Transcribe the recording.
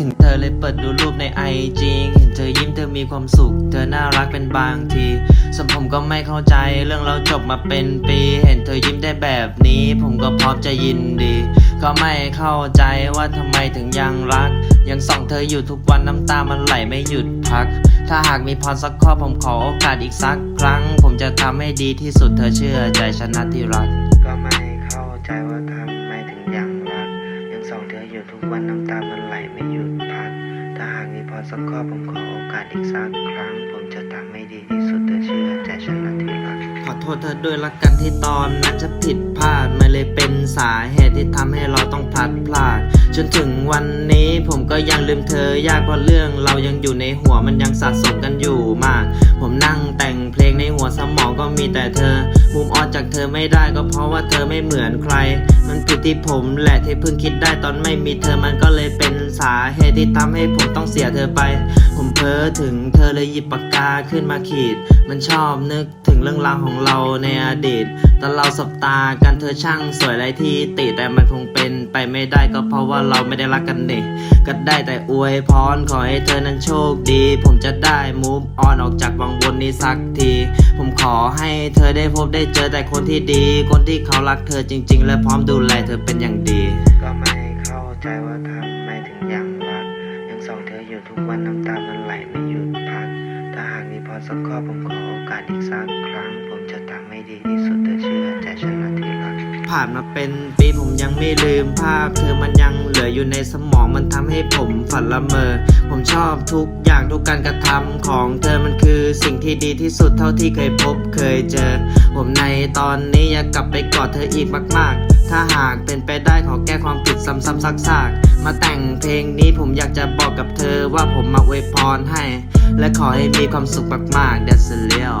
ถึงเธอเลยเปิดดูรูปในไอจีเห็นเธอยิ้มเธอมีความสุข เธอน่ารักเป็นบางทีส่วนผมก็ไม่เข้าใจเรื่องเราจบมาเป็นปี เห็นเธอยิ้มได้แบบนี้ ผมก็พร้อมจะยินดี ก็ไม่เข้าใจว่าทำไมถึงยังรัก ยังส่องเธออยู่ทุกวันน้ำตามันไหลไม่หยุดพัก ถ้าหากมีพรสักข้อผมขอโอกาสอีกสักครั้ง ผมจะทำให้ดีที่สุดเธอเชื่อใจฉันะที่รัก ก็ไม่เข้าใจว่าทำไมถึงยัง องเธออยู่ทุกวันน้ำตามันไหลไม่หยุดพัก ถ้าหากมีพรสักข้อผมขอโอกาสอีกสักครั้ง ผมจะทำให้ดีที่สุดเธอเชื่อใจฉันนะที่รัก ขอโทษเธอด้วยละกันที่ตอนนั้นจะผิดพลาดมันเลยเป็นสาเหตุที่ทำให้เราต้องพลัดพรากจนถึงวันนี้ผมก็ยังลืมเธอยากเพราะเรื่องเรายังอยู่ในหัวมันยังสะสมกันอยู่มาก ผมนั่งแต่งเพลงในหัวสมองก็มีแต่เธอ จากเธอไม่ได้ก็เพราะว่าเธอไม่เหมือนใคร มันผิดที่ผมแหละที่เพิ่งคิดได้ตอนไม่มีเธอมันก็เลยเป็นสาเหตุที่ทำให้ผมต้องเสียเธอไป ผมเพ้อถึงเธอเลยหยิบปากกาขึ้นมาขีด มันชอบนึกถึงเรื่องราวของเราในอดีตตอนเราสบตากันเธอช่างสวยไรที่ติแต่มันคงเป็นไปไม่ได้ก็เพราะว่าเราไม่ได้รักกันนี่ก็ได้แต่อวยพรขอให้เธอนั้นโชคดี ผมจะได้ move on ออกจากวังวนนี้สักที ผมขอให้เธอได้พบได้เจอแต่คนที่ดี คนที่เขารักเธอจริง ๆ และพร้อมดูแลเธอเป็นอย่างดี ก็ไม่เข้าใจว่าทำไมถึงยังรักยัง ส่องเธออยู่ทุกวันน้ำตามันไหลไม่หยุดพัก ถ้าหากมีพรสักข้อผมขอโอกาสอีกสักครั้ง ผมจะทำให้ดีที่สุดเธอเชื่อใจฉันนะที่รัก ผ่านมาเป็นปีผมยังไม่ลืมภาพ เธอมันยังเหลืออยู่ในสมองมันทำให้ผมฝันละเมอ ผมชอบทุกอย่างทุกการกระทำของเธอมันคือสิ่งที่ดีที่สุดเท่าที่เคยพบเคยเจอ ผมในตอนนี้อยากกลับไปกอดเธออีกมาก ๆ ถ้าหากเป็นไปได้ขอแก้ความผิดซ้ำๆซักๆมาแต่งเพลงนี้ผมอยากจะบอกกับเธอว่าผมมาอวยพรให้ และขอให้มีความสุขมากๆ That's a real